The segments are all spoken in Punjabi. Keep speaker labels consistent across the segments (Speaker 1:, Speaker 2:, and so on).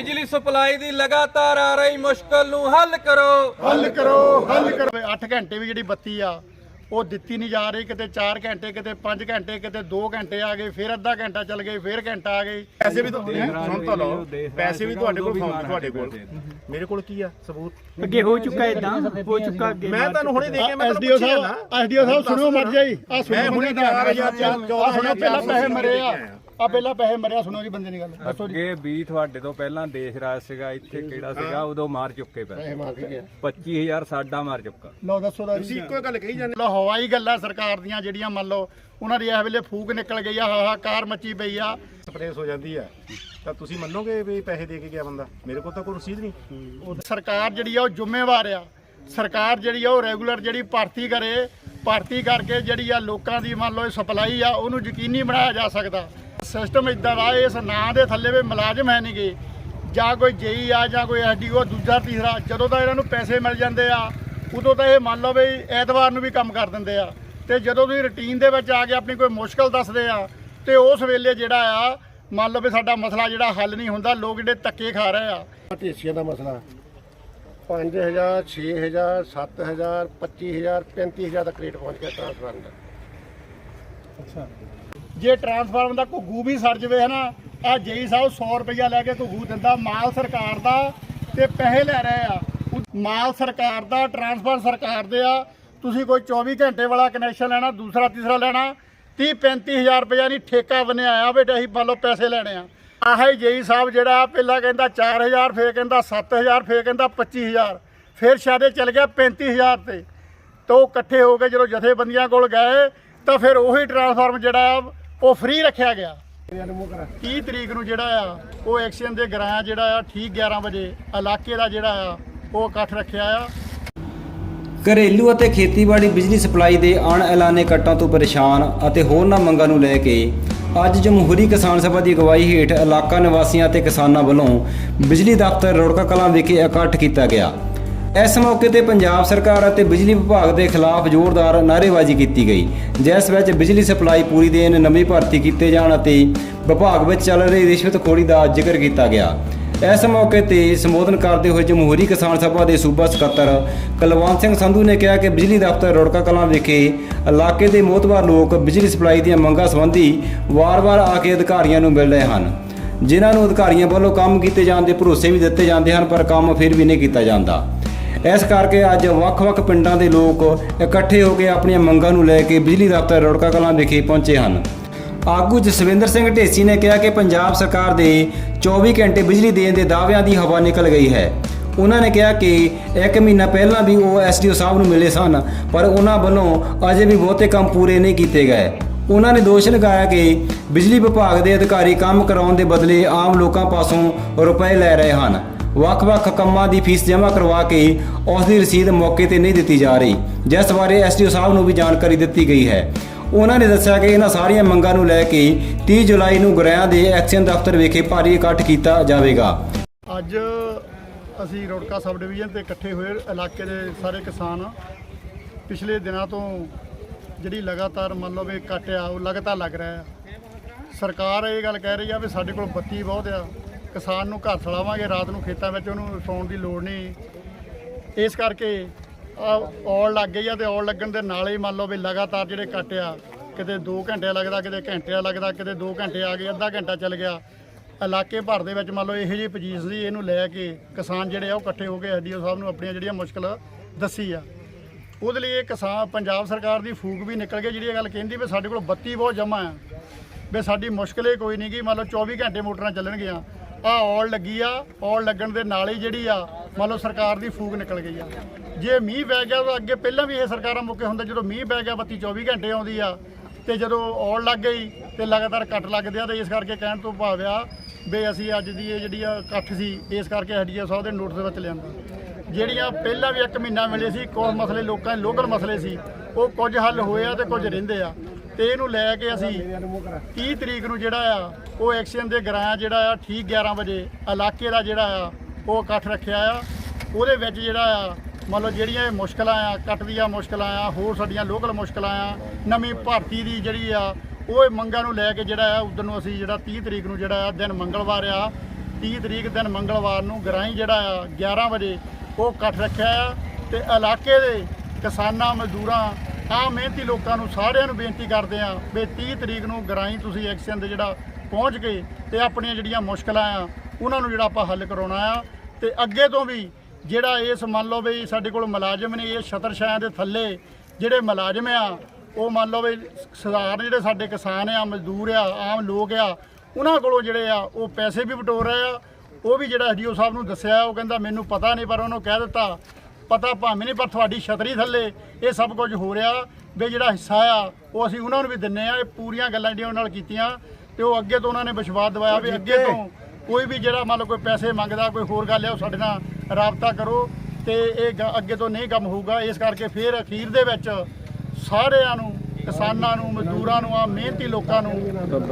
Speaker 1: ਬਿਜਲੀ ਸਪਲਾਈ ਦੀ ਲਗਾਤਾਰ ਆ ਰਹੀ ਮੁਸ਼ਕਲ ਨੂੰ ਹੱਲ ਕਰੋ।
Speaker 2: ਹੱਲ ਕਰੋ ਹੱਲ ਕਰੋ। 8 ਘੰਟੇ ਵੀ ਜਿਹੜੀ ਬੱਤੀ ਆ ਉਹ ਦਿੱਤੀ ਨਹੀਂ ਜਾ ਰਹੀ। ਕਿਤੇ 4 ਘੰਟੇ ਕਿਤੇ 5 ਘੰਟੇ ਕਿਤੇ 2 ਘੰਟੇ ਆ ਗਏ ਫਿਰ ਅੱਧਾ ਘੰਟਾ ਚੱਲ ਗਏ ਫਿਰ ਘੰਟਾ ਆ ਗਈ
Speaker 3: ਪੈਸੇ ਵੀ ਤੁਹਾਡੇ ਸੁਣ ਤਾਂ ਲਓ ਪੈਸੇ ਵੀ ਤੁਹਾਡੇ ਕੋਲ ਫੋਨ ਤੁਹਾਡੇ ਕੋਲ। ਮੇਰੇ ਕੋਲ ਕੀ ਆ? ਸਬੂਤ?
Speaker 4: ਅੱਗੇ ਹੋ ਚੁੱਕਾ ਇਦਾਂ ਹੋ ਚੁੱਕਾ ਅੱਗੇ
Speaker 3: ਮੈਂ ਤੁਹਾਨੂੰ ਹੁਣੇ ਦੇ ਕੇ ਮੈਂ
Speaker 2: ਐਸਡੀਓ ਸਾਹਿਬ ਐਸਡੀਓ ਸਾਹਿਬ ਸੁਣੋ ਮਰ ਜਾਈ। ਆ ਸੁਣੋ
Speaker 3: ਮੈਂ ਹੁਣੇ 4000
Speaker 2: ਆ ਸੁਣੋ ਪਹਿਲਾਂ ਪੈਸੇ ਮਰੇ ਆ। ਆ ਪਹਿਲਾਂ ਪੈਸੇ ਮਰਿਆ ਸੁਣੋ ਜੀ ਬੰਦੇ ਦੀ ਗੱਲ। ਦੱਸੋ ਜੀ।
Speaker 1: ਅੱਗੇ ਵੀ ਤੁਹਾਡੇ ਤੋਂ ਪਹਿਲਾਂ ਦੇਸ਼ ਰਾਜ ਸੀਗਾ ਇੱਥੇ ਕਿਹੜਾ ਸੀਗਾ ਉਦੋਂ ਮਾਰ ਚੁੱਕੇ ਪਏ। 25000 ਸਾਡਾ ਮਾਰ ਚੁੱਕਾ।
Speaker 2: ਲਓ ਦੱਸੋ ਦਾ
Speaker 3: ਤੁਸੀਂ ਇੱਕੋ ਗੱਲ ਕਹੀ ਜਾਂਦੇ
Speaker 2: ਲੋ ਹਵਾਈ ਗੱਲਾਂ ਸਰਕਾਰ ਦੀਆਂ ਜਿਹੜੀਆਂ ਮੰਨ ਲਓ ਉਹਨਾਂ ਦੀ ਇਸ ਵੇਲੇ ਫੂਕ ਨਿਕਲ ਗਈ ਆ ਹਾਹਾਕਾਰ ਮੱਚੀ ਪਈ ਆ।
Speaker 3: ਸਪਰੇਸ ਹੋ ਜਾਂਦੀ ਆ। ਤਾਂ ਤੁਸੀਂ ਮੰਨੋਗੇ ਵੀ ਪੈਸੇ ਦੇ ਕੇ ਗਿਆ ਬੰਦਾ? ਮੇਰੇ ਕੋਲ ਤਾਂ ਕੋਈ ਰਸੀਦ ਨਹੀਂ।
Speaker 2: ਉਹ ਸਰਕਾਰ ਜਿਹੜੀ ਆ ਉਹ ਜ਼ਿੰਮੇਵਾਰ ਆ। ਸਰਕਾਰ ਜਿਹੜੀ ਆ ਉਹ ਰੈਗੂਲਰ ਜਿਹੜੀ ਭਰਤੀ ਕਰੇ ਭਰਤੀ ਕਰਕੇ ਜਿਹੜੀ ਆ ਲੋਕਾਂ ਦੀ ਮੰਨ ਲਓ ਸਪਲਾਈ ਆ ਉਹਨੂੰ ਯਕੀਨੀ ਬਣਾਇਆ ਜਾ ਸਕਦਾ। ਸਿਸਟਮ ਇਦਾਂ ਦਾ ਇਸ ਨਾਂ ਦੇ ਥੱਲੇ ਵੀ ਮੁਲਾਜ਼ਮ ਹੈ ਨਹੀਂਗੇ ਜਾਂ ਕੋਈ ਜੇਈ ਆ ਜਾਂ ਕੋਈ ਐਸਡੀਓ ਦੂਜਾ ਤੀਸਰਾ ਜਦੋਂ ਤਾਂ ਇਹਨਾਂ ਨੂੰ ਪੈਸੇ ਮਿਲ ਜਾਂਦੇ ਆ ਉਦੋਂ ਤਾਂ ਇਹ ਮੰਨ ਲਓ ਵੀ ਐਤਵਾਰ ਨੂੰ ਵੀ ਕੰਮ ਕਰ ਦਿੰਦੇ ਆ। ਤੇ ਜਦੋਂ ਤੁਸੀਂ ਰੁਟੀਨ ਦੇ ਵਿੱਚ ਆ ਕੇ ਆਪਣੀ ਕੋਈ ਮੁਸ਼ਕਲ ਦੱਸਦੇ ਆ ਤੇ ਉਸ ਵੇਲੇ ਜਿਹੜਾ ਆ ਮੰਨ ਲਓ ਵੀ ਸਾਡਾ ਮਸਲਾ ਜਿਹੜਾ ਹੱਲ ਨਹੀਂ ਹੁੰਦਾ ਲੋਕ ਜਿਹੜੇ ਧੱਕੇ ਖਾ ਰਹੇ ਆ।
Speaker 5: ਢੇਸੀਆਂ ਦਾ ਮਸਲਾ। 5000 6000 7000 25000 35000 ਤੱਕ ਰੇਟ ਪਹੁੰਚ ਗਿਆ ਟ੍ਰਾਂਸਫਰ ਦਾ।
Speaker 2: ਜੇ ਟਰਾਂਸਫਾਰਮ ਦਾ ਘੁੱਗੂ ਵੀ ਸੜ ਜਵੇ ਹਨਾ ਆ ਜੇਈ ਸਾਹਿਬ 100 ਰੁਪਇਆ ਲੈ ਕੇ ਘੁੱਗੂ ਦਿੰਦਾ, ਮਾਲ ਸਰਕਾਰ ਦਾ ਤੇ ਪੈਸੇ ਲੈ ਰਹੇ ਆ। ਮਾਲ ਸਰਕਾਰ ਦਾ ਟਰਾਂਸਫਰ ਸਰਕਾਰ ਦੇ ਆ, ਤੁਸੀਂ ਕੋਈ 24 ਘੰਟੇ ਵਾਲਾ ਕਨੈਕਸ਼ਨ ਲੈਣਾ, ਦੂਸਰਾ, ਤੀਸਰਾ ਲੈਣਾ 30 35000 ਰੁਪਇਆ ਨਹੀਂ ਠੇਕਾ ਬਣਿਆ ਆ ਵੀ ਅਸੀਂ ਮੰਨ ਲਓ ਪੈਸੇ ਲੈਣੇ ਆ। ਆਹੀ ਜੇਈ ਸਾਹਿਬ ਜਿਹੜਾ ਪਹਿਲਾਂ ਕਹਿੰਦਾ 4000 ਫੇਰ ਕਹਿੰਦਾ 7000 ਫੇਰ ਕਹਿੰਦਾ 25000 ਫੇਰ ਸ਼ਾਇਦ ਇਹ ਚੱਲ ਗਿਆ 35000 ਤੇ। ਤਾਂ ਉਹ ਇਕੱਠੇ ਹੋ ਕੇ ਜਦੋਂ ਜਥੇਬੰਦੀਆਂ ਕੋਲ ਗਏ, ਤਾਂ ਫਿਰ ਉਹੀ ਟਰਾਂਸਫਾਰਮ ਜਿਹੜਾ ਆ ਉਹ ਫ੍ਰੀ ਰੱਖਿਆ ਗਿਆ। 30 ਤਰੀਕ ਨੂੰ ਜਿਹੜਾ ਆ ਉਹ ਐਕਸ਼ਨ ਦੇ ਗਰਾਇਆ ਜਿਹੜਾ ਆ ਠੀਕ 11 ਵਜੇ ਇਲਾਕੇ ਦਾ ਜਿਹੜਾ ਆ ਉਹ ਇਕੱਠ ਰੱਖਿਆ ਆ।
Speaker 6: ਘਰੇਲੂ ਅਤੇ ਖੇਤੀਬਾੜੀ ਬਿਜਲੀ ਸਪਲਾਈ ਦੇ ਅਣ ਐਲਾਨੇ ਕੱਟਾਂ ਤੋਂ ਪਰੇਸ਼ਾਨ ਅਤੇ ਹੋਰਨਾਂ ਮੰਗਾਂ ਨੂੰ ਲੈ ਕੇ ਅੱਜ ਜਮਹੂਰੀ ਕਿਸਾਨ ਸਭਾ ਦੀ ਅਗਵਾਈ ਹੇਠ ਇਲਾਕਾ ਨਿਵਾਸੀਆਂ ਅਤੇ ਕਿਸਾਨਾਂ ਵੱਲੋਂ ਬਿਜਲੀ ਦਫ਼ਤਰ ਰੋੜਕਾ ਕਲਾਂ ਵਿਖੇ ਇਕੱਠ ਕੀਤਾ ਗਿਆ। ਇਸ ਮੌਕੇ ਤੇ ਪੰਜਾਬ ਸਰਕਾਰ ਅਤੇ ਬਿਜਲੀ ਵਿਭਾਗ ਦੇ ਖਿਲਾਫ ਜ਼ੋਰਦਾਰ ਨਾਅਰੇਬਾਜ਼ੀ ਕੀਤੀ ਗਈ, ਜਿਸ ਵਿੱਚ ਬਿਜਲੀ ਸਪਲਾਈ ਪੂਰੀ ਦੇਣ, ਨਵੀਂ ਭਰਤੀ ਕੀਤੇ ਜਾਣ ਅਤੇ ਵਿਭਾਗ ਵਿੱਚ ਚੱਲ ਰਹੀ ਰਿਸ਼ਵਤਖੋਰੀ ਦਾ ਜ਼ਿਕਰ ਕੀਤਾ ਗਿਆ। ਇਸ ਮੌਕੇ ਤੇ ਸੰਬੋਧਨ ਕਰਦੇ ਹੋਏ ਜਮਹੂਰੀ ਕਿਸਾਨ ਸਭਾ ਦੇ ਸੂਬਾ ਸਕੱਤਰ ਕੁਲਵੰਤ ਸਿੰਘ ਸੰਧੂ ਨੇ ਕਿਹਾ ਕਿ ਬਿਜਲੀ ਦਫ਼ਤਰ ਰੋੜਕਾ ਕਲਾਂ ਵਿਖੇ ਇਲਾਕੇ ਦੇ ਮੋਹਤਵਾਰ ਲੋਕ ਬਿਜਲੀ ਸਪਲਾਈ ਦੀਆਂ ਮੰਗਾਂ ਸੰਬੰਧੀ ਵਾਰ-ਵਾਰ ਆ ਕੇ ਅਧਿਕਾਰੀਆਂ ਨੂੰ ਮਿਲ ਰਹੇ ਹਨ। ਜਿਨ੍ਹਾਂ ਨੂੰ ਅਧਿਕਾਰੀਆਂ ਵੱਲੋਂ ਕੰਮ ਕੀਤੇ ਜਾਣ ਦੇ ਭਰੋਸੇ ਵੀ ਦਿੱਤੇ ਜਾਂਦੇ ਹਨ, ਪਰ ਕੰਮ ਫਿਰ ਵੀ ਨਹੀਂ ਕੀਤਾ ਜਾਂਦਾ। ਇਸ ਕਰਕੇ ਅੱਜ ਵੱਖ-ਵੱਖ ਪਿੰਡਾਂ ਦੇ ਲੋਕ ਇਕੱਠੇ ਹੋ ਕੇ ਆਪਣੀਆਂ ਮੰਗਾਂ ਨੂੰ ਲੈ ਕੇ ਬਿਜਲੀ ਦਫ਼ਤਰ ਰੋੜਕਾ ਕਲਾਂ ਵਿਖੇ ਪਹੁੰਚੇ ਹਨ। ਆਗੂ ਜਸਵਿੰਦਰ ਸਿੰਘ ਢੇਸੀ ਨੇ ਕਿਹਾ ਕਿ ਪੰਜਾਬ ਸਰਕਾਰ ਦੇ 24 ਘੰਟੇ ਬਿਜਲੀ ਦੇਣ ਦੇ ਦਾਅਵਿਆਂ ਦੀ ਹਵਾ ਨਿਕਲ ਗਈ ਹੈ। ਉਹਨਾਂ ਨੇ ਕਿਹਾ ਕਿ ਇੱਕ ਮਹੀਨਾ ਪਹਿਲਾਂ ਵੀ ਉਹ ਐਸਡੀਓ ਸਾਹਿਬ ਨੂੰ ਮਿਲੇ ਸਨ, ਪਰ ਉਹਨਾਂ ਵੱਲੋਂ ਅਜੇ ਵੀ ਬਹੁਤੇ ਕੰਮ ਪੂਰੇ ਨਹੀਂ ਕੀਤੇ ਗਏ। ਉਹਨਾਂ ਨੇ ਦੋਸ਼ ਲਗਾਇਆ ਕਿ ਬਿਜਲੀ ਵਿਭਾਗ ਦੇ ਅਧਿਕਾਰੀ ਕੰਮ ਕਰਾਉਣ ਦੇ ਬਦਲੇ ਆਮ ਲੋਕਾਂ ਪਾਸੋਂ ਰੁਪਏ ਲੈ ਰਹੇ ਹਨ। ਵੱਖ-ਵੱਖ ਕੰਮਾਂ ਦੀ ਫੀਸ ਜਮ੍ਹਾਂ ਕਰਵਾ ਕੇ ਉਸ ਦੀ ਰਸੀਦ ਮੌਕੇ ਤੇ ਨਹੀਂ ਦਿੱਤੀ ਜਾ ਰਹੀ, ਜਿਸ ਬਾਰੇ ਐਸਡੀਓ ਸਾਹਿਬ ਨੂੰ ਵੀ ਜਾਣਕਾਰੀ ਦਿੱਤੀ ਗਈ ਹੈ। ਉਹਨਾਂ ਨੇ ਦੱਸਿਆ ਕਿ ਇਹਨਾਂ ਸਾਰੀਆਂ ਮੰਗਾਂ ਨੂੰ ਲੈ ਕੇ 30 ਜੁਲਾਈ ਨੂੰ ਗੁਰਿਆਂ ਦੇ ਐਕਸ਼ਨ ਦਫ਼ਤਰ ਵਿਖੇ ਭਾਰੀ ਇਕੱਠ ਕੀਤਾ ਜਾਵੇਗਾ।
Speaker 2: ਅੱਜ ਅਸੀਂ ਰੋੜਕਾ ਸਬ ਡਿਵੀਜ਼ਨ ਤੇ ਇਕੱਠੇ ਹੋਏ ਇਲਾਕੇ ਦੇ ਸਾਰੇ ਕਿਸਾਨ ਪਿਛਲੇ ਦਿਨਾਂ ਤੋਂ ਜਿਹੜੀ ਲਗਾਤਾਰ ਮੰਨ ਲਓ ਵੀ ਕੱਟ ਆ, ਉਹ ਲਗਾਤਾਰ ਲੱਗ ਰਿਹਾ ਆ। ਸਰਕਾਰ ਇਹ ਗੱਲ ਕਹਿ ਰਹੀ ਆ ਵੀ ਸਾਡੇ ਕੋਲ ਬੱਤੀ ਬਹੁਤ ਆ। ਕਿਸਾਨ ਨੂੰ ਘਰ ਚਲਾਵਾਂਗੇ ਰਾਤ ਨੂੰ ਖੇਤਾਂ ਵਿੱਚ ਉਹਨੂੰ ਸੌਣ ਦੀ ਲੋੜ ਨਹੀਂ। ਇਸ ਕਰਕੇ ਆ ਔਲ ਲੱਗ ਗਈ ਆ ਤੇ ਔਲ ਲੱਗਣ ਦੇ ਨਾਲ ਹੀ ਮੰਨ ਲਓ ਵੀ ਲਗਾਤਾਰ ਜਿਹੜੇ ਕੱਟ ਆ, ਕਿਤੇ 2 ਘੰਟੇ ਲੱਗਦਾ, ਕਿਤੇ ਘੰਟੇ ਲੱਗਦਾ, ਕਿਤੇ 2 ਘੰਟੇ ਆ ਗਏ, ਅੱਧਾ ਘੰਟਾ ਚੱਲ ਗਿਆ। ਇਲਾਕੇ ਭਰ ਦੇ ਵਿੱਚ ਮੰਨ ਲਓ ਇਹੋ ਜਿਹੀ ਪੋਜੀਸ਼ਨ ਸੀ, ਇਹਨੂੰ ਲੈ ਕੇ ਕਿਸਾਨ ਜਿਹੜੇ ਆ ਉਹ ਇਕੱਠੇ ਹੋ ਕੇ ਐਸਡੀਓ ਸਾਹਿਬ ਨੂੰ ਆਪਣੀਆਂ ਜਿਹੜੀਆਂ ਮੁਸ਼ਕਲ ਦੱਸੀ ਆ। ਉਹਦੇ ਲਈ ਇਹ ਕਿਸਾਨ, ਪੰਜਾਬ ਸਰਕਾਰ ਦੀ ਫੂਕ ਵੀ ਨਿਕਲ ਗਈ, ਜਿਹੜੀ ਇਹ ਗੱਲ ਕਹਿੰਦੀ ਵੀ ਸਾਡੇ ਕੋਲ ਬੱਤੀ ਬਹੁਤ ਜਮਾ ਆ। ਵੀ ਸਾਡੀ ਮੁਸ਼ਕਲ ਹੀ ਕੋਈ ਨਹੀਂ ਗੀ, ਮੰਨ ਲਓ 24 ਘੰਟੇ ਮੋਟਰਾਂ ਚੱਲਣਗੀਆਂ। ਆ ਔਲ ਲੱਗੀ ਆ ਔਲ ਲੱਗਣ ਦੇ ਨਾਲ ਹੀ ਜਿਹੜੀ ਆ, ਮੰਨ ਲਓ ਸਰਕਾਰ ਦੀ ਫੂਕ ਨਿਕਲ ਗਈ ਆ। ਜੇ ਮੀਂਹ ਪੈ ਗਿਆ ਤਾਂ ਅੱਗੇ ਪਹਿਲਾਂ ਵੀ ਇਹ ਸਰਕਾਰਾਂ ਮੁੱਕੇ ਹੁੰਦਾ ਜਦੋਂ ਮੀਂਹ ਪੈ ਗਿਆ ਬੱਤੀ 24 ਘੰਟੇ ਆਉਂਦੀ ਆ, ਤੇ ਜਦੋਂ ਔਲ ਲੱਗ ਗਈ ਤੇ ਲਗਾਤਾਰ ਕੱਟ ਲੱਗਦੇ ਆ, ਤੇ ਇਸ ਕਰਕੇ ਕਹਿਣ ਤੋਂ ਭਾਵ ਆ ਵੀ ਅਸੀਂ ਅੱਜ ਦੀ ਇਹ ਜਿਹੜੀ ਆ ਇਕੱਠ ਸੀ, ਇਸ ਕਰਕੇ ਐਡੀਓ ਸਾਹਿਬ ਦੇ ਨੋਟਿਸ ਵਿੱਚ ਲਿਆਂਦਾ। ਜਿਹੜੀਆਂ ਪਹਿਲਾਂ ਵੀ ਇੱਕ ਮਹੀਨਾ ਮਿਲੇ ਸੀ, ਕੁਝ ਮਸਲੇ ਲੋਕਾਂ ਦੇ ਲੋਕਲ ਮਸਲੇ ਸੀ, ਉਹ ਕੁਝ ਹੱਲ ਹੋਏ ਆ ਤੇ ਕੁਝ ਰਹਿੰਦੇ ਆ। ਤੇ ਇਹਨੂੰ ਲੈ ਕੇ ਅਸੀਂ 30 ਤਰੀਕ ਨੂੰ ਜਿਹੜਾ ਆ, ਉਹ ਐਕਸ਼ਨ ਦੇ ਗਰਾਇਆ ਜਿਹੜਾ ਆ, ਠੀਕ 11 ਵਜੇ ਇਲਾਕੇ ਦਾ ਜਿਹੜਾ ਆ, ਉਹ ਇਕੱਠ ਰੱਖਿਆ ਆ। ਉਹਦੇ ਵਿੱਚ ਜਿਹੜਾ ਆ, ਮੰਨ ਲਓ ਜਿਹੜੀਆਂ ਇਹ ਮੁਸ਼ਕਲਾਂ ਆ ਕੱਟ ਦੀਆਂ ਮੁਸ਼ਕਲਾਂ ਆ, ਹੋਰ ਸਾਡੀਆਂ ਲੋਕਲ ਮੁਸ਼ਕਲਾਂ ਆ, ਨਵੀਂ ਭਰਤੀ ਦੀ ਜਿਹੜੀ ਆ, ਉਹ ਮੰਗਾਂ ਨੂੰ ਲੈ ਕੇ ਜਿਹੜਾ ਆ ਉਦੋਂ ਨੂੰ ਅਸੀਂ ਜਿਹੜਾ 30 ਤਰੀਕ ਨੂੰ ਜਿਹੜਾ ਆ, ਦਿਨ ਮੰਗਲਵਾਰ ਆ 30 ਤਰੀਕ ਦਿਨ ਮੰਗਲਵਾਰ ਨੂੰ ਗਰਾਈ ਜਿਹੜਾ ਆ 11 ਵਜੇ ਉਹ ਇਕੱਠ ਰੱਖਿਆ ਆ। ਤੇ ਇਲਾਕੇ ਦੇ ਕਿਸਾਨਾਂ, ਮਜ਼ਦੂਰਾਂ ਆਮ ਮਿਹਨਤੀ ਲੋਕਾਂ ਨੂੰ ਸਾਰਿਆਂ ਨੂੰ ਬੇਨਤੀ ਕਰਦੇ ਆ ਵੀ 30 ਤਰੀਕ ਨੂੰ ਗਰਾਈ ਤੁਸੀਂ ਐਕਸ਼ਨ ਦੇ ਜਿਹੜਾ ਪਹੁੰਚ ਕੇ ਤੇ ਆਪਣੀਆਂ ਜਿਹੜੀਆਂ ਮੁਸ਼ਕਲਾਂ ਆ, ਉਹਨਾਂ ਨੂੰ ਜਿਹੜਾ ਆਪਾਂ ਹੱਲ ਕਰਾਉਣਾ ਆ। ਤੇ ਅੱਗੇ ਤੋਂ ਵੀ ਜਿਹੜਾ ਇਸ ਮੰਨ ਲਓ ਵੀ ਸਾਡੇ ਕੋਲ ਮੁਲਾਜ਼ਮ ਨੇ, ਇਹ ਛਤਰ ਛਾਇਆ ਦੇ ਥੱਲੇ ਜਿਹੜੇ ਮੁਲਾਜ਼ਮ ਆ, ਉਹ ਮੰਨ ਲਓ ਵੀ ਸਧਾਰਨ ਜਿਹੜੇ ਸਾਡੇ ਕਿਸਾਨ ਆ, ਮਜ਼ਦੂਰ ਆ, ਆਮ ਲੋਕ ਆ, ਉਹਨਾਂ ਕੋਲੋਂ ਜਿਹੜੇ ਆ, ਉਹ ਪੈਸੇ ਵੀ ਬਟੋਰ ਰਹੇ ਆ। ਉਹ ਵੀ ਜਿਹੜਾ ਐਸਡੀਓ ਸਾਹਿਬ ਨੂੰ ਦੱਸਿਆ, ਉਹ ਕਹਿੰਦਾ ਮੈਨੂੰ ਪਤਾ ਨਹੀਂ ਪਰ ਉਹਨੂੰ ਕਹਿ ਦਿੱਤਾ ਪਤਾ ਭਾਵੇਂ ਨਹੀਂ ਪਰ ਤੁਹਾਡੀ ਛਤਰੀ ਥੱਲੇ ਇਹ ਸਭ ਕੁਝ ਹੋ ਰਿਹਾ ਵੀ ਜਿਹੜਾ ਹਿੱਸਾ ਆ ਉਹ ਅਸੀਂ ਉਹਨਾਂ ਨੂੰ ਵੀ ਦਿੰਨੇ ਆ ਇਹ ਪੂਰੀਆਂ ਗੱਲਾਂ ਜਿਹੜੀਆਂ ਉਹਨਾਂ ਨਾਲ ਕੀਤੀਆਂ ਤੇ ਉਹ ਅੱਗੇ ਤੋਂ ਉਹਨਾਂ ਨੇ ਵਿਸ਼ਵਾਸ ਦਿਵਾਇਆ ਵੀ ਅੱਗੇ ਤੋਂ ਕੋਈ ਵੀ ਜਿਹੜਾ ਮੰਨ ਲਓ ਕੋਈ ਪੈਸੇ ਮੰਗਦਾ ਕੋਈ ਹੋਰ ਗੱਲ ਆ ਉਹ ਸਾਡੇ ਨਾਲ ਰਾਬਤਾ ਕਰੋ ਤੇ ਇਹ ਅੱਗੇ ਤੋਂ ਨਹੀਂ ਕੰਮ ਹੋਊਗਾ। ਇਸ ਕਰਕੇ ਫਿਰ ਅਖੀਰ ਦੇ ਵਿੱਚ ਸਾਰਿਆਂ ਨੂੰ ਕਿਸਾਨਾਂ ਨੂੰ ਮਜ਼ਦੂਰਾਂ ਨੂੰ ਆ ਮਿਹਨਤੀ ਲੋਕਾਂ ਨੂੰ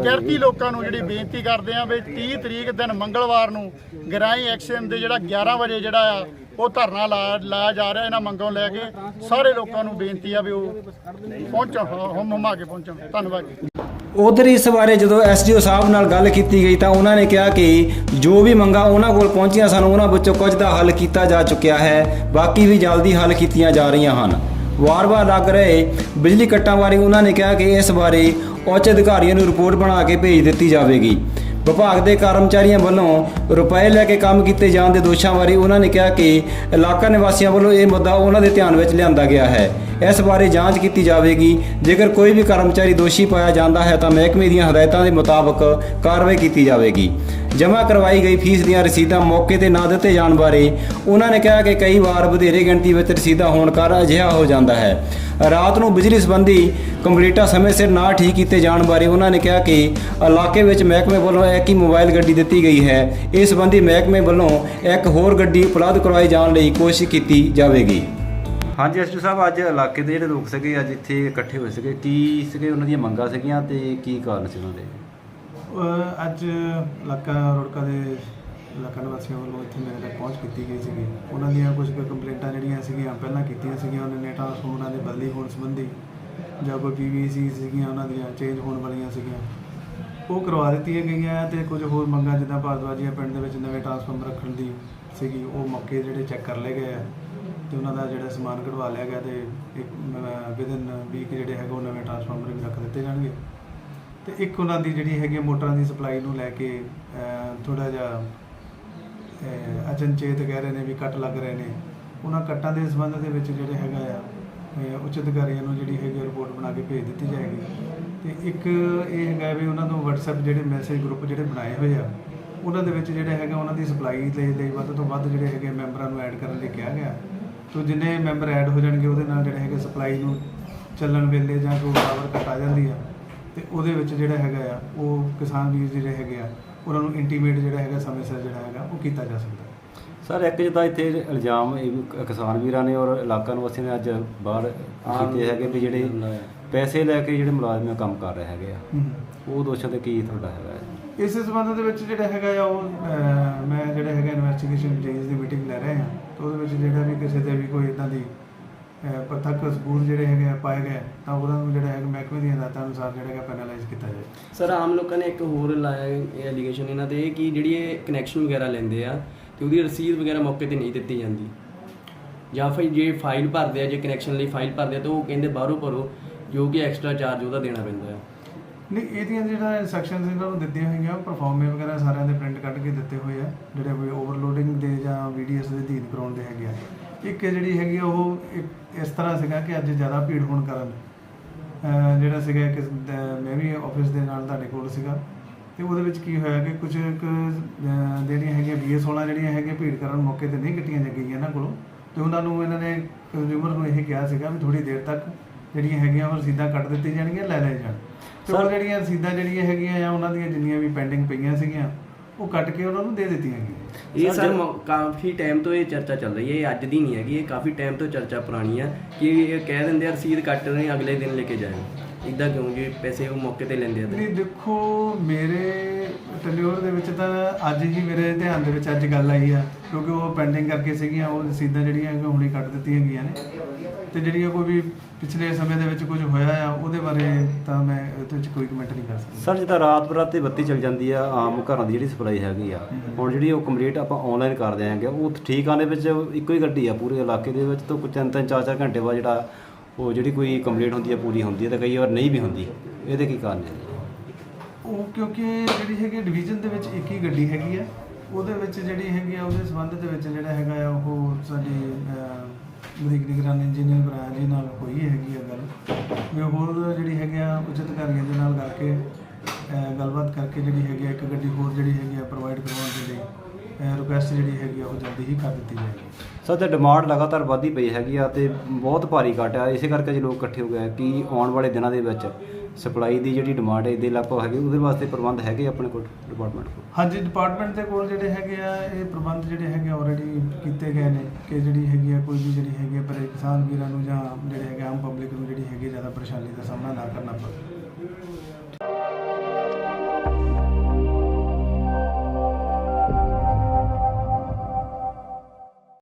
Speaker 2: ਕਿਰਤੀ ਲੋਕਾਂ ਨੂੰ ਜਿਹੜੀ ਬੇਨਤੀ ਕਰਦੇ ਆ ਵੀ 30 ਤਰੀਕ ਦਿਨ ਮੰਗਲਵਾਰ ਨੂੰ ਗਰਾਈ ਐਕਸ਼ਨ ਦੇ ਜਿਹੜਾ 11 ਵਜੇ ਜਿਹੜਾ ਆ ਉਹ ਧਰਨਾ ਲਾ- ਲਾਇਆ ਜਾ ਰਿਹਾ, ਇਹਨਾਂ ਮੰਗੋਂ ਲੈ ਕੇ। ਸਾਰੇ ਲੋਕਾਂ ਨੂੰ ਬੇਨਤੀ ਆ ਵੀ ਉਹ ਪਹੁੰਚਣ ਹਮ ਹਮਾ ਕੇ ਪਹੁੰਚਣ। ਧੰਨਵਾਦ
Speaker 6: ਉਧਰ ਇਸ ਬਾਰੇ ਜਦੋਂ ਐਸਡੀਓ ਸਾਹਿਬ ਨਾਲ ਗੱਲ ਕੀਤੀ ਗਈ ਤਾਂ ਉਹਨਾਂ ਨੇ ਕਿਹਾ ਕਿ ਜੋ ਵੀ ਮੰਗਾਂ ਉਹਨਾਂ ਕੋਲ ਪਹੁੰਚੀਆਂ ਸਨ, ਉਹਨਾਂ ਵਿੱਚੋਂ ਕੁਝ ਦਾ ਹੱਲ ਕੀਤਾ ਜਾ ਚੁੱਕਿਆ ਹੈ। ਬਾਕੀ ਵੀ ਜਲਦੀ ਹੱਲ ਕੀਤੀਆਂ ਜਾ ਰਹੀਆਂ ਹਨ। ਵਾਰ-ਵਾਰ ਲੱਗ ਰਹੇ ਬਿਜਲੀ ਕੱਟਾਂ ਬਾਰੇ ਉਹਨਾਂ ਨੇ ਕਿਹਾ ਕਿ ਇਸ ਬਾਰੇ ਉੱਚ ਅਧਿਕਾਰੀਆਂ ਨੂੰ ਰਿਪੋਰਟ ਬਣਾ ਕੇ ਭੇਜ ਦਿੱਤੀ ਜਾਵੇਗੀ। ਵਿਭਾਗ ਦੇ ਕਰਮਚਾਰੀਆਂ ਵੱਲੋਂ ਰੁਪਏ ਲੈ ਕੇ ਕੰਮ ਕੀਤੇ ਜਾਣ ਦੇ ਦੋਸ਼ਾਂ ਬਾਰੇ ਉਹਨਾਂ ਨੇ ਕਿਹਾ ਕਿ ਇਲਾਕਾ ਨਿਵਾਸੀਆਂ ਵੱਲੋਂ ਇਹ ਮੁੱਦਾ ਉਹਨਾਂ ਦੇ ਧਿਆਨ ਵਿੱਚ ਲਿਆਂਦਾ ਗਿਆ ਹੈ। ਇਸ ਬਾਰੇ ਜਾਂਚ ਕੀਤੀ ਜਾਵੇਗੀ। ਜੇਕਰ ਕੋਈ ਵੀ ਕਰਮਚਾਰੀ ਦੋਸ਼ੀ ਪਾਇਆ ਜਾਂਦਾ ਹੈ ਤਾਂ ਮਹਿਕਮੇ ਦੀਆਂ ਹਦਾਇਤਾਂ ਦੇ ਮੁਤਾਬਕ ਕਾਰਵਾਈ ਕੀਤੀ ਜਾਵੇਗੀ। ਜਮ੍ਹਾਂ ਕਰਵਾਈ ਗਈ ਫੀਸ ਦੀਆਂ ਰਸੀਦਾਂ ਮੌਕੇ ਤੇ ਨਾ ਦਿੱਤੇ ਜਾਣ ਬਾਰੇ ਉਹਨਾਂ ਨੇ ਕਿਹਾ ਕਿ ਕਈ ਵਾਰ ਵਧੇਰੇ ਗਿਣਤੀ ਵਿੱਚ ਰਸੀਦਾਂ ਹੋਣ ਕਾਰਨ ਅਜਿਹਾ ਹੋ ਜਾਂਦਾ ਹੈ। ਰਾਤ ਨੂੰ ਬਿਜਲੀ ਸੰਬੰਧੀ ਕੰਪਲੀਟਾਂ ਸਮੇਂ ਸਿਰ ਨਾ ਠੀਕ ਕੀਤੇ ਜਾਣ ਬਾਰੇ ਉਹਨਾਂ ਨੇ ਕਿਹਾ ਕਿ ਇਲਾਕੇ ਵਿੱਚ ਮਹਿਕਮੇ ਵੱਲੋਂ ਇੱਕ ਹੀ ਮੋਬਾਈਲ ਗੱਡੀ ਦਿੱਤੀ ਗਈ ਹੈ। ਇਸ ਸੰਬੰਧੀ ਮਹਿਕਮੇ ਵੱਲੋਂ ਇੱਕ ਹੋਰ ਗੱਡੀ ਉਪਲਬਧ ਕਰਵਾਈ ਜਾਣ ਲਈ ਕੋਸ਼ਿਸ਼ ਕੀਤੀ ਜਾਵੇਗੀ। ਹਾਂਜੀ ਐਸਟੂ ਸਾਹਿਬ, ਅੱਜ ਇਲਾਕੇ ਦੇ ਜਿਹੜੇ ਲੋਕ ਸੀਗੇ, ਅੱਜ ਇੱਥੇ ਇਕੱਠੇ ਹੋਏ ਸੀਗੇ। ਕੀ ਸੀਗੇ? ਉਹਨਾਂ ਦੀਆਂ ਮੰਗਾਂ ਸੀਗੀਆਂ ਤੇ ਕੀ ਕਾਰਨ ਸੀ ਉਹਨਾਂ ਦੇ?
Speaker 7: ਅੱਜ ਇਲਾਕਾ ਰੋੜਕਾ ਦੇ ਇਲਾਕਾ ਨਿਵਾਸੀਆਂ ਵੱਲੋਂ ਇੱਥੇ ਮੇਰੇ ਤੱਕ ਪਹੁੰਚ ਕੀਤੀ ਗਈ ਸੀਗੀ। ਉਹਨਾਂ ਦੀਆਂ ਕੁਝ ਕੁ ਕੰਪਲੇਂਟਾਂ ਜਿਹੜੀਆਂ ਸੀਗੀਆਂ, ਪਹਿਲਾਂ ਕੀਤੀਆਂ ਸੀਗੀਆਂ, ਉਹਨਾਂ ਨੇ ਟਰਾਂਸਫਾਰਮਰਾਂ ਦੇ ਬਦਲੀ ਹੋਣ ਸੰਬੰਧੀ ਜਾਂ ਕੋਈ ਪੀਵੀਸੀ ਸੀਗੀਆਂ, ਉਹਨਾਂ ਦੀਆਂ ਚੇਂਜ ਹੋਣ ਵਾਲੀਆਂ ਸੀਗੀਆਂ। ਉਹ ਕਰਵਾ ਦਿੱਤੀਆਂ ਗਈਆਂ ਤੇ ਕੁਝ ਹੋਰ ਮੰਗਾਂ, ਜਿੱਦਾਂ ਭਾਰਦਵਾਜੀਆ ਪਿੰਡ ਦੇ ਵਿੱਚ ਨਵੇਂ ਟਰਾਂਸਫਾਰਮਰ ਰੱਖਣ ਦੀ ਸੀਗੀ, ਉਹ ਮੌਕੇ ਜਿਹੜੇ ਚੈੱਕ ਕਰ ਲਏ ਗਏ ਆ ਤੇ ਉਹਨਾਂ ਦਾ ਜਿਹੜਾ ਸਮਾਨ ਕਢਵਾ ਲਿਆ ਗਿਆ ਤੇ ਇੱਕ ਵਿਦਨ ਵੀਕ ਜਿਹੜੇ ਹੈਗੇ ਉਹ ਨਵੇਂ ਟਰਾਂਸਫਾਰਮਰ ਵੀ ਰੱਖ ਦਿੱਤੇ ਜਾਣਗੇ। ਤੇ ਇੱਕ ਉਹਨਾਂ ਦੀ ਜਿਹੜੀ ਹੈਗੀ ਆ ਮੋਟਰਾਂ ਦੀ ਸਪਲਾਈ ਨੂੰ ਲੈ ਕੇ ਥੋੜਾ ਜਿਹਾ ਅਚਨਚੇਤ ਕਹਿ ਰਹੇ ਨੇ ਵੀ ਕੱਟ ਲੱਗ ਰਹੇ ਨੇ। ਉਹਨਾਂ ਕੱਟਾਂ ਦੇ ਸੰਬੰਧ ਦੇ ਵਿੱਚ ਜਿਹੜੇ ਹੈਗਾ ਆ ਉੱਚ ਅਧਿਕਾਰੀਆਂ ਨੂੰ ਜਿਹੜੀ ਹੈਗੀ ਰਿਪੋਰਟ ਬਣਾ ਕੇ ਭੇਜ ਦਿੱਤੀ ਜਾਏਗੀ। ਤੇ ਇੱਕ ਇਹ ਹੈਗਾ ਵੀ ਉਹਨਾਂ ਨੂੰ WhatsApp ਜਿਹੜੇ ਮੈਸੇਜ ਗਰੁੱਪ ਜਿਹੜੇ ਬਣਾਏ ਹੋਏ ਆ, ਉਹਨਾਂ ਦੇ ਵਿੱਚ ਜਿਹੜੇ ਹੈਗਾ ਉਹਨਾਂ ਦੀ ਸਪਲਾਈ ਦੇ ਲਈ ਵੱਧ ਤੋਂ ਵੱਧ ਜਿਹੜੇ ਹੈਗੇ ਮੈਂਬਰਾਂ ਨੂੰ ਐਡ ਕਰਨ ਲਈ ਕਿਹਾ ਗਿਆ। ਤੋ ਜਿੰਨੇ ਮੈਂਬਰ ਐਡ ਹੋ ਜਾਣਗੇ, ਉਹਦੇ ਨਾਲ ਜਿਹੜੇ ਹੈਗੇ ਸਪਲਾਈ ਨੂੰ ਚੱਲਣ ਵੇਲੇ ਜਾਂ ਕੋਈ ਪਾਵਰ ਕੱਟ ਆ ਜਾਂਦੀ ਆ ਤੇ ਉਹਦੇ ਵਿੱਚ ਜਿਹੜਾ ਹੈਗਾ ਆ ਉਹ ਕਿਸਾਨ ਵੀਰ ਜਿਹੜੇ ਹੈਗੇ ਆ ਉਹਨਾਂ ਨੂੰ ਇੰਟੀਮੇਟ ਜਿਹੜਾ ਹੈਗਾ ਸਮੇਂ ਸਿਰ ਜਿਹੜਾ ਹੈਗਾ ਉਹ ਕੀਤਾ ਜਾ ਸਕਦਾ।
Speaker 6: ਸਰ ਇੱਕ ਜਿੱਦਾਂ ਇੱਥੇ ਇਲਜ਼ਾਮ ਇਹ ਵੀ ਕਿਸਾਨ ਵੀਰਾਂ ਨੇ ਔਰ ਇਲਾਕਾ ਨਿਵਾਸੀਆਂ ਨੇ ਅੱਜ ਬਾਹਰ ਕੀਤੇ ਹੈਗੇ ਵੀ ਜਿਹੜੇ ਪੈਸੇ ਲੈ ਕੇ ਜਿਹੜੇ ਮੁਲਾਜ਼ਮ ਕੰਮ ਕਰ ਰਹੇ ਹੈਗੇ ਆ। ਉਹ ਦੋਸ਼ਾਂ ਤੇ ਕੀ ਤੁਹਾਡਾ ਹੈਗਾ?
Speaker 7: ਇਸ ਸੰਬੰਧ ਦੇ ਵਿੱਚ ਜਿਹੜਾ ਹੈਗਾ ਆ ਉਹ ਮੈਂ ਜਿਹੜਾ ਹੈਗਾ ਇਨਵੈਸਟੀਗੇਸ਼ਨ ਜੇਜ ਦੀ ਮੀਟਿੰਗ ਲੈ ਰਹੇ ਹਾਂ ਤੇ ਉਹਦੇ ਵਿੱਚ ਜਿਹੜਾ ਵੀ ਕਿਸੇ ਤੇ ਵੀ ਕੋਈ ਇਦਾਂ ਦੀ ਪ੍ਰਤੱਖ ਸਬੂਤ ਜਿਹੜੇ ਹੈਗੇ ਆ ਪਾਏ ਗਏ ਤਾਂ ਉਹਨਾਂ ਨੂੰ ਜਿਹੜਾ ਹੈਗਾ ਮਹਿਕਮੇ ਦੀਆਂ ਹਦਾਇਤਾਂ ਅਨੁਸਾਰ ਜਿਹੜਾ ਹੈਗਾ ਪੈਨਲਾਈਜ਼ ਕੀਤਾ ਜਾਏ।
Speaker 8: ਸਰ ਆਮ ਲੋਕਾਂ ਨੇ ਇੱਕ ਹੋਰ ਲਾਇਆ ਇਹ ਐਲੀਗੇਸ਼ਨ ਇਹਨਾਂ ਤੇ ਕਿ ਜਿਹੜੀ ਇਹ ਕਨੈਕਸ਼ਨ ਵਗੈਰਾ ਲੈਂਦੇ ਆ ਤੇ ਉਹਦੀ ਰਸੀਦ ਵਗੈਰਾ ਮੌਕੇ ਤੇ ਨਹੀਂ ਦਿੱਤੀ ਜਾਂਦੀ। ਜਾਂ ਫਿਰ ਜੇ ਫਾਈਲ ਭਰਦੇ ਆ ਜੇ ਕਨੈਕਸ਼ਨ ਲਈ ਫਾਈਲ ਭਰਦੇ ਆ ਤਾਂ ਉਹ ਕਹਿੰਦੇ ਬਾਹਰੋਂ ਭਰੋ ਜੋ ਕਿ ਐਕਸਟਰਾ ਚਾਰਜ ਉਹਦਾ ਦੇਣਾ ਪੈਂਦਾ ਹੈ
Speaker 7: ਨਹੀਂ ਇਹਦੀਆਂ ਜਿਹੜਾ ਇਨਸਟਰਕਸ਼ਨਸ ਇਹਨਾਂ ਨੂੰ ਦਿੱਤੀਆਂ ਹੋਈਆਂ ਪਰਫਾਰਮੇ ਵਗੈਰਾ ਸਾਰਿਆਂ ਦੇ ਪ੍ਰਿੰਟ ਕੱਢ ਕੇ ਦਿੱਤੇ ਹੋਏ ਆ ਜਿਹੜੇ ਕੋਈ ਓਵਰਲੋਡਿੰਗ ਦੇ ਜਾਂ ਵੀਡੀਐਸ ਦੇ ਅਧੀਨ ਕਰਾਉਣ ਦੇ ਹੈਗੇ ਆ। ਇੱਕ ਜਿਹੜੀ ਹੈਗੀ ਉਹ ਇੱਕ ਇਸ ਤਰ੍ਹਾਂ ਸੀਗਾ ਕਿ ਅੱਜ ਜ਼ਿਆਦਾ ਭੀੜ ਹੋਣ ਕਾਰਨ ਜਿਹੜਾ ਸੀਗਾ ਕਿ ਮੈਂ ਵੀ ਆਫਿਸ ਦੇ ਨਾਲ ਤੁਹਾਡੇ ਕੋਲ ਸੀਗਾ। ਤੇ ਉਹਦੇ ਵਿੱਚ ਕੀ ਹੋਇਆ ਕਿ ਕੁਝ ਇੱਕ ਜਿਹੜੀਆਂ ਹੈਗੀਆਂ BS16 ਜਿਹੜੀਆਂ ਹੈਗੀਆਂ ਭੀੜ ਕਰਨ ਮੌਕੇ ਤੇ ਨਹੀਂ ਕੱਟੀਆਂ ਜਾ ਗਈਆਂ ਇਹਨਾਂ ਕੋਲੋਂ। ਤੇ ਉਹਨਾਂ ਨੂੰ ਇਹਨਾਂ ਨੇ ਕੰਜ਼ਿਊਮਰ ਨੂੰ ਇਹ ਕਿਹਾ ਸੀਗਾ ਵੀ ਥੋੜੀ ਦੇਰ ਤੱਕ ਜਿਹੜੀਆਂ ਹੈਗੀਆਂ ਉਹ ਰਸੀਦਾਂ ਕੱਟ ਦਿੱਤੀਆਂ ਜਾਣਗੀਆਂ ਲੈ ਲੈ ਜਾਣ। ਤੇ ਉਹ ਜਿਹੜੀਆਂ ਰਸੀਦਾਂ ਜਿਹੜੀਆਂ ਹੈਗੀਆਂ ਆ ਉਹਨਾਂ ਦੀਆਂ ਜਿੰਨੀਆਂ ਵੀ ਪੈਂਡਿੰਗ ਪਈਆਂ ਸੀਗੀਆਂ ਉਹ ਕੱਟ ਕੇ ਉਹਨਾਂ ਨੂੰ ਦੇ ਦਿੱਤੀਆਂ ਗਈਆਂ।
Speaker 8: ਇਹ ਸਰ ਮ- ਕਾਫੀ ਟਾਈਮ ਤੋਂ ਇਹ ਚਰਚਾ ਚੱਲ ਰਹੀ ਹੈ ਇਹ ਅੱਜ ਦੀ ਨਹੀਂ ਹੈਗੀ ਇਹ ਕਾਫੀ ਟਾਈਮ ਤੋਂ ਚਰਚਾ ਪੁਰਾਣੀ ਹੈ ਕਿ ਇਹ ਕਹਿ ਦਿੰਦੇ ਆ ਰਸੀਦ ਕੱਟ ਰਹੇ ਅਗਲੇ ਦਿਨ ਲੈ ਕੇ ਜਾਇਓ। ਇਦਾਂ ਕਿਉਂ ਜੀ ਪੈਸੇ ਉਹ ਮੌਕੇ ਤੇ ਲੈਂਦੇ ਆ ਤੇ।
Speaker 7: ਨਹੀਂ ਦੇਖੋ ਮੇਰੇ ਟੈਲਿਓਰ ਦੇ ਵਿੱਚ ਤਾਂ ਅੱਜ ਹੀ ਮੇਰੇ ਧਿਆਨ ਦੇ ਵਿੱਚ ਅੱਜ ਗੱਲ ਆਈ ਆ ਕਿਉਂਕਿ ਉਹ ਪੈਂਡਿੰਗ ਕਰਕੇ ਸੀਗੀਆਂ ਉਹ ਰਸੀਦਾਂ ਜਿਹੜੀਆਂ ਹੈਗੀਆਂ ਹੁਣੇ ਕੱਟ ਦਿੱਤੀਆਂ ਗਈਆਂ ਨੇ। ਤੇ ਜਿਹੜੀਆਂ ਕੋਈ ਵੀ ਪਿਛਲੇ ਸਮੇਂ ਦੇ ਵਿੱਚ ਕੁਝ ਹੋਇਆ ਆ ਉਹਦੇ ਬਾਰੇ ਤਾਂ ਮੈਂ ਇਹਦੇ ਵਿੱਚ ਕੋਈ ਕਮੈਂਟ ਨਹੀਂ ਕਰ ਸਕਦਾ।
Speaker 6: ਸਰ ਜਿੱਦਾਂ ਰਾਤ ਬਰਾਤ ਤੇ ਬੱਤੀ ਚੱਲ ਜਾਂਦੀ ਆ ਆਮ ਘਰਾਂ ਦੀ ਜਿਹੜੀ ਸਪਲਾਈ ਹੈਗੀ ਆ ਹੁਣ ਜਿਹੜੀ ਉਹ ਕੰਪਲੀਟ ਆਪਾਂ ਆਨਲਾਈਨ ਕਰ ਦਿਆਂਗੇ ਉਹ ਠੀਕ ਆਨੇ ਵਿੱਚ ਇੱਕੋ ਹੀ ਗੱਡੀ ਆ ਪੂਰੇ ਇਲਾਕੇ ਦੇ ਵਿੱਚ ਤਾਂ ਕੋਈ ਤਿੰਨ ਤਿੰਨ ਚਾਰ ਚਾਰ ਘੰਟੇ ਬਾਅਦ ਜਿਹੜਾ ਉਹ ਜਿਹੜੀ ਕੋਈ ਕੰਪਲੀਟ ਹੁੰਦੀ ਹੈ ਪੂਰੀ ਹੁੰਦੀ ਹੈ ਤੇ ਕਈ ਵਾਰ ਨਹੀਂ ਵੀ ਹੁੰਦੀ। ਇਹਦੇ ਕੀ ਕਾਰਨ ਹੈ ਜੀ
Speaker 7: ਉਹ ਕਿਉਂਕਿ ਜਿਹੜੀ ਹੈਗੀ ਡਿਵੀਜ਼ਨ ਦੇ ਵਿੱਚ ਇੱਕ ਹੀ ਗੱਡੀ ਹੈਗੀ ਆ। ਉਹਦੇ ਵਿੱਚ ਜਿਹੜੀ ਹੈਗੀ ਆ ਉਹਦੇ ਸੰਬੰਧ ਦੇ ਵਿੱਚ ਜਿਹੜਾ ਹੈਗਾ ਆ ਉਹ ਸਾਡੀ ਮਰੀਕ ਨਿਗਰਾਨੀ ਇੰਜੀਨੀਅਰ ਬਰਾਜ ਜੀ ਨਾਲ ਹੋਈ ਹੈਗੀ ਆ ਗੱਲ। ਵੀ ਹੋਰ ਜਿਹੜੀ ਹੈਗੀ ਆ ਉਚਿਤ ਅਧਿਕਾਰੀਆਂ ਦੇ ਨਾਲ ਕਰਕੇ ਅਹ, ਗੱਲਬਾਤ ਕਰਕੇ ਜਿਹੜੀ ਹੈਗੀ ਆ ਇੱਕ ਗੱਡੀ ਹੋਰ ਜਿਹੜੀ ਹੈਗੀ ਆ ਪ੍ਰੋਵਾਈਡ ਕਰਵਾਉਣ ਦੇ ਲਈ ਰਿਕੁਐਸਟ ਜਿਹੜੀ ਹੈਗੀ ਆ ਉਹ ਜਲਦੀ ਹੀ ਕਰ ਦਿੱਤੀ ਜਾਏਗੀ।
Speaker 6: ਸਰ, ਤੇ ਡਿਮਾਂਡ ਲਗਾਤਾਰ ਵਧਦੀ ਪਈ ਹੈਗੀ ਆ ਤੇ ਬਹੁਤ ਭਾਰੀ ਘਟ ਆ। ਇਸੇ ਕਰਕੇ ਜੇ ਲੋਕ ਇਕੱਠੇ ਹੋ ਗਏ ਕਿ ਆਉਣ ਵਾਲੇ ਦਿਨਾਂ ਦੇ ਵਿੱਚ ਸਪਲਾਈ ਦੀ ਜਿਹੜੀ ਡਿਮਾਂਡ ਹੈ, ਇਹਦੇ ਲਗਭਗ ਹੈਗੀ, ਉਹਦੇ ਵਾਸਤੇ ਪ੍ਰਬੰਧ ਹੈਗੇ ਆਪਣੇ ਕੋਲ ਡਿਪਾਰਟਮੈਂਟ ਕੋਲ?
Speaker 7: ਹਾਂਜੀ ਡਿਪਾਰਟਮੈਂਟ ਦੇ ਕੋਲ ਜਿਹੜੇ ਹੈਗੇ ਆ, ਇਹ ਪ੍ਰਬੰਧ ਜਿਹੜੇ ਹੈਗੇ ਆਲਰੇਡੀ ਕੀਤੇ ਗਏ ਨੇ ਕਿ ਜਿਹੜੀ ਹੈਗੀ ਆ, ਕੋਈ ਵੀ ਜਿਹੜੀ ਹੈਗੀ ਆ, ਪਰ ਕਿਸਾਨ ਵੀਰਾਂ ਨੂੰ ਜਾਂ ਜਿਹੜੇ ਹੈਗੇ ਆਮ ਪਬਲਿਕ ਨੂੰ ਜਿਹੜੀ ਹੈਗੀ ਜ਼ਿਆਦਾ ਪਰੇਸ਼ਾਨੀ ਦਾ ਸਾਹਮਣਾ ਨਾ ਕਰਨਾ ਪਵੇ।